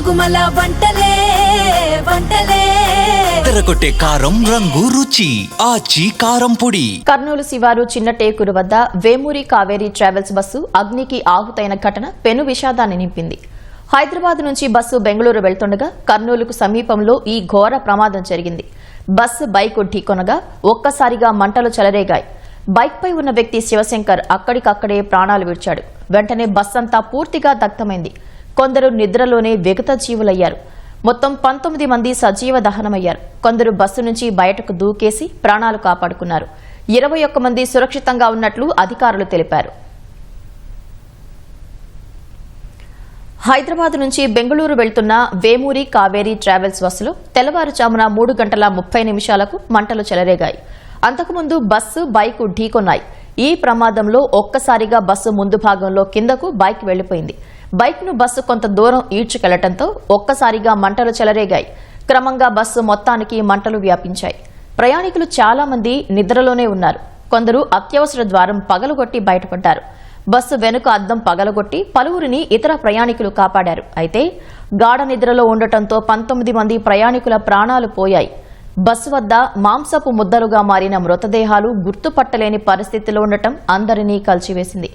గుమగుమల వంటలే వంటలే. తెరకొట్టే కారం రంగు రుచి ఆచి కారం పొడి. కర్నూలు శివారు చిన్న టేకురు వద్ద వేమూరి కావేరీ ట్రావెల్స్ బస్సు అగ్నికి ఆహుతైన ఘటన పెను విషాదాన్ని నింపింది. హైదరాబాద్ నుంచి బస్సు బెంగళూరు వెళ్తుండగా కర్నూలుకు సమీపంలో ఈ ఘోర ప్రమాదం జరిగింది. బస్సు బైక్ ఢీకొనగా ఒక్కసారిగా మంటలు చెలరేగాయి. బైక్పై ఉన్న వ్యక్తి శివశంకర్ అక్కడికక్కడే ప్రాణాలు విడిచాడు. వెంటనే బస్ అంతా పూర్తిగా దగ్ధమైంది. కొందరు నిద్రలోనే విగత జీవులయ్యారు. మొత్తం పంతొమ్మిది మంది సజీవ దహనమయ్యారు. కొందరు బస్సు నుంచి బయటకు దూకేసి ప్రాణాలు కాపాడుకున్నారు. ఇరవై ఒక్క మంది సురక్షితంగా ఉన్నట్లు అధికారులు తెలిపారు. హైదరాబాద్ నుంచి బెంగళూరు వెళ్తున్న వేమూరి కావేరీ ట్రావెల్స్ బస్సులో తెల్లవారుజామున మూడు గంటల ముప్పై నిమిషాలకు మంటలు చెలరేగాయి. అంతకుముందు బస్సు బైకు ఢీకొన్నాయి. ఈ ప్రమాదంలో ఒక్కసారిగా బస్సు ముందు భాగంలో కిందకు బైక్ వెళ్ళిపోయింది. బైక్ను బస్సు కొంత దూరం ఈడ్చుకెళ్ళటంతో ఒక్కసారిగా మంటలు చెలరేగాయి. క్రమంగా బస్సు మొత్తానికి మంటలు వ్యాపించాయి. ప్రయాణికులు చాలా మంది నిద్రలోనే ఉన్నారు. కొందరు అత్యవసర ద్వారం పగలగొట్టి బయటపడ్డారు. బస్సు వెనుక అద్దం పగలగొట్టి పలువురిని ఇతర ప్రయాణికులు కాపాడారు. అయితే గాఢ నిద్రలో ఉండటంతో పంతొమ్మిది మంది ప్రయాణికుల ప్రాణాలు పోయాయి. బస్సు వద్ద మాంసపు ముద్దలుగా మారిన మృతదేహాలు గుర్తుపట్టలేని పరిస్థితిలో ఉండటం అందరినీ కలిచివేసింది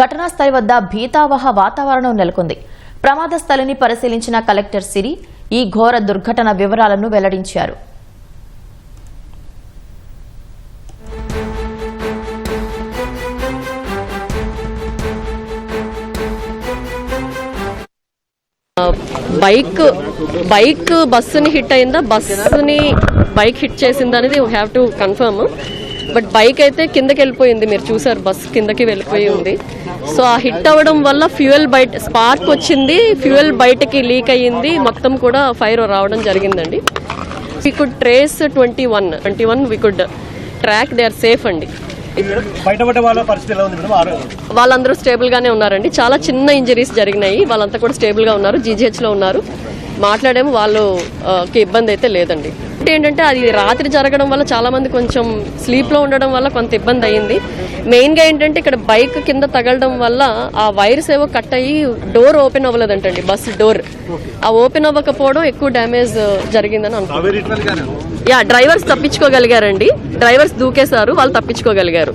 ఘటనా స్థలి వద్ద భీతావహ వాతావరణం నెలకొంది. ప్రమాద స్థలిని పరిశీలించిన కలెక్టర్ సిరి ఈ ఘోర దుర్ఘటన వివరాలను వెల్లడించారు. బైక్ బైక్ బస్సుని హిట్ అయిందా? బస్సుని బైక్ హిట్ చేసిందా అనేది you have to confirm but bike అయితే కిందకి వెళ్ళిపోయింది మీరు చూసారు బస్సు కిందకి వెళ్ళిపోయి ఉంది. సో ఆ హిట్ అవ్వడం వల్ల ఫ్యూయల్ బయట స్పార్క్ వచ్చింది ఫ్యూయల్ బయటకి లీక్ అయ్యింది మొత్తం కూడా ఫైర్ రావడం జరిగిందండి. We could trace twenty one twenty one we could track they are safe అండి వాళ్ళందరూ స్టేబుల్ గానే ఉన్నారండి. చాలా చిన్న ఇంజరీస్ జరిగినాయి. వాళ్ళంతా కూడా స్టేబుల్గా ఉన్నారు. జీజీహెచ్లో ఉన్నారు. మాట్లాడేమో వాళ్ళు ఇబ్బంది అయితే లేదండి. అంటే ఏంటంటే అది రాత్రి జరగడం వల్ల చాలా మంది కొంచెం స్లీప్లో ఉండడం వల్ల కొంత ఇబ్బంది అయ్యింది. మెయిన్గా ఏంటంటే ఇక్కడ బైక్ కింద తగలడం వల్ల ఆ వైర్స్ ఏవో కట్ అయ్యి డోర్ ఓపెన్ అవ్వలేదంటండి బస్ డోర్ ఆ ఓపెన్ అవ్వకపోవడం ఎక్కువ డ్యామేజ్ జరిగిందని అనుకుంటున్నాను యా డ్రైవర్స్ తప్పించుకోగలిగారండి. డ్రైవర్స్ దూకేశారు వాళ్ళు తప్పించుకోగలిగారు.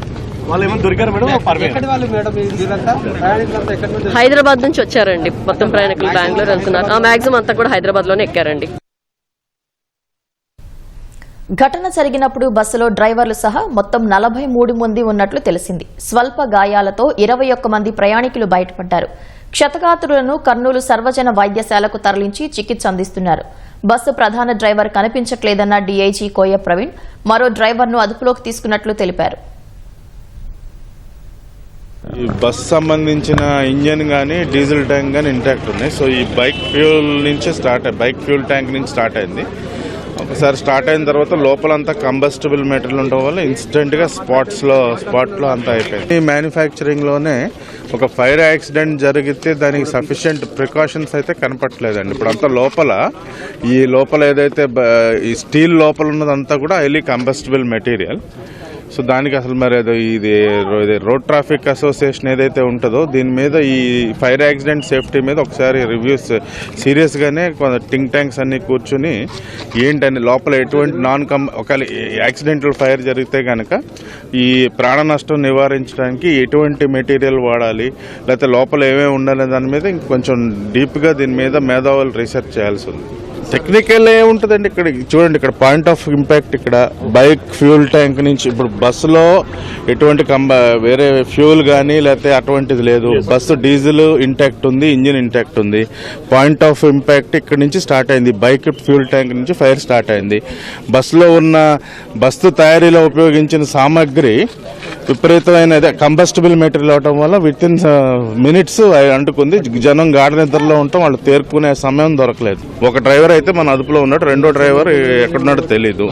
వాళ్ళు ఏమైనా దొరికారు మేడం పర్వే. వాళ్ళు మేడం ఇదంతా ప్రయాణికులంతా ఎక్కడి నుంచి హైదరాబాద్ నుంచి వచ్చారండి మొత్తం ప్రయాణికులు బెంగళూరు వెళ్తున్నారు. ఆ మాక్సిమం అంతా కూడా హైదరాబాద్లోనే ఎక్కారండి. ఘటన జరిగినప్పుడు బస్సులో డ్రైవర్లు సహా మొత్తం నలభై మూడు మంది ఉన్నట్లు తెలిసింది. స్వల్ప గాయాలతో ఇరవై ఒక్క మంది ప్రయాణికులు బయటపడ్డారు. క్షతగాత్రులను కర్నూలు సర్వజన వైద్యశాలకు తరలించి చికిత్స అందిస్తున్నారు. బస్సు ప్రధాన డ్రైవర్ కనిపించట్లేదన్న డీఐజీ కోయ ప్రవీణ్ మరో డ్రైవర్ను అదుపులోకి తీసుకున్నట్లు తెలిపారు. ఈ బస్ సంబంధించిన ఇంజన్ కానీ డీజిల్ ట్యాంక్ కానీ ఇంటాక్ట్ ఉన్నాయి. సో ఈ బైక్ ఫ్యూల్ నుంచే స్టార్ట్ బైక్ ఫ్యూల్ ట్యాంక్ నుంచి స్టార్ట్ అయింది. ఒకసారి స్టార్ట్ అయిన తర్వాత లోపలంతా కంబస్టబుల్ మెటీరియల్ ఉండడం వల్ల ఇన్స్టెంట్గా స్పాట్స్లో స్పాట్లో అంతా అయిపోయింది. ఈ మ్యానుఫ్యాక్చరింగ్లోనే ఒక ఫైర్ యాక్సిడెంట్ జరిగితే దానికి సఫిషియంట్ ప్రికాషన్స్ అయితే కనపట్లేదండి ఇప్పుడు అంతా లోపల ఈ లోపల ఏదైతే బ- ఈ స్టీల్ లోపల ఉన్నదంతా కూడా హైలీ కంబస్టబుల్ మెటీరియల్ సో దానికి అసలు మరి ఏదో ఇది రోడ్ ట్రాఫిక్ అసోసియేషన్ ఏదైతే ఉంటుందో దీని మీద ఈ ఫైర్ యాక్సిడెంట్ సేఫ్టీ మీద ఒకసారి రివ్యూస్ సీరియస్గానే థింక్ ట్యాంక్స్ అన్నీ కూర్చుని ఏంటని లోపల ఎటువంటి నాన్ కం ఒకవేళ యాక్సిడెంటల్ ఫైర్ జరిగితే కనుక ఈ ప్రాణ నష్టం నివారించడానికి ఎటువంటి మెటీరియల్ వాడాలి లేకపోతే లోపల ఏమేమి ఉండాలి దాని మీద ఇంకొంచెం డీప్గా దీని మీద మేధావులు రీసెర్చ్ చేయాల్సి ఉంది. టెక్నికల్ ఏముంటుందండి ఇక్కడ? చూడండి ఇక్కడ పాయింట్ ఆఫ్ ఇంపాక్ట్ ఇక్కడ. బైక్ ఫ్యూల్ ట్యాంక్ నుంచి ఇప్పుడు బస్సులో ఎటువంటి కంబ వేరే ఫ్యూల్ కానీ లేకపోతే అటువంటిది లేదు. బస్సు డీజిల్ ఇంటాక్ట్ ఉంది ఇంజిన్ ఇంటాక్ట్ ఉంది. పాయింట్ ఆఫ్ ఇంపాక్ట్ ఇక్కడ నుంచి స్టార్ట్ అయింది. బైక్ ఫ్యూల్ ట్యాంక్ నుంచి ఫైర్ స్టార్ట్ అయింది. బస్సులో ఉన్న బస్సు తయారీలో ఉపయోగించిన సామాగ్రి విపరీతమైన కంబస్టబుల్ మెటీరియల్ అవడం వల్ల విత్ ఇన్ మినిట్స్ అంటుకుంది. జనం గాఢ నిద్రలో ఉంటాం వాళ్ళు తేరుకునే సమయం దొరకలేదు. ఒక డ్రైవర్ అయితే మన అదుపులో ఉన్నాడు రెండో డ్రైవర్ ఎక్కడున్నాడో తెలీదు.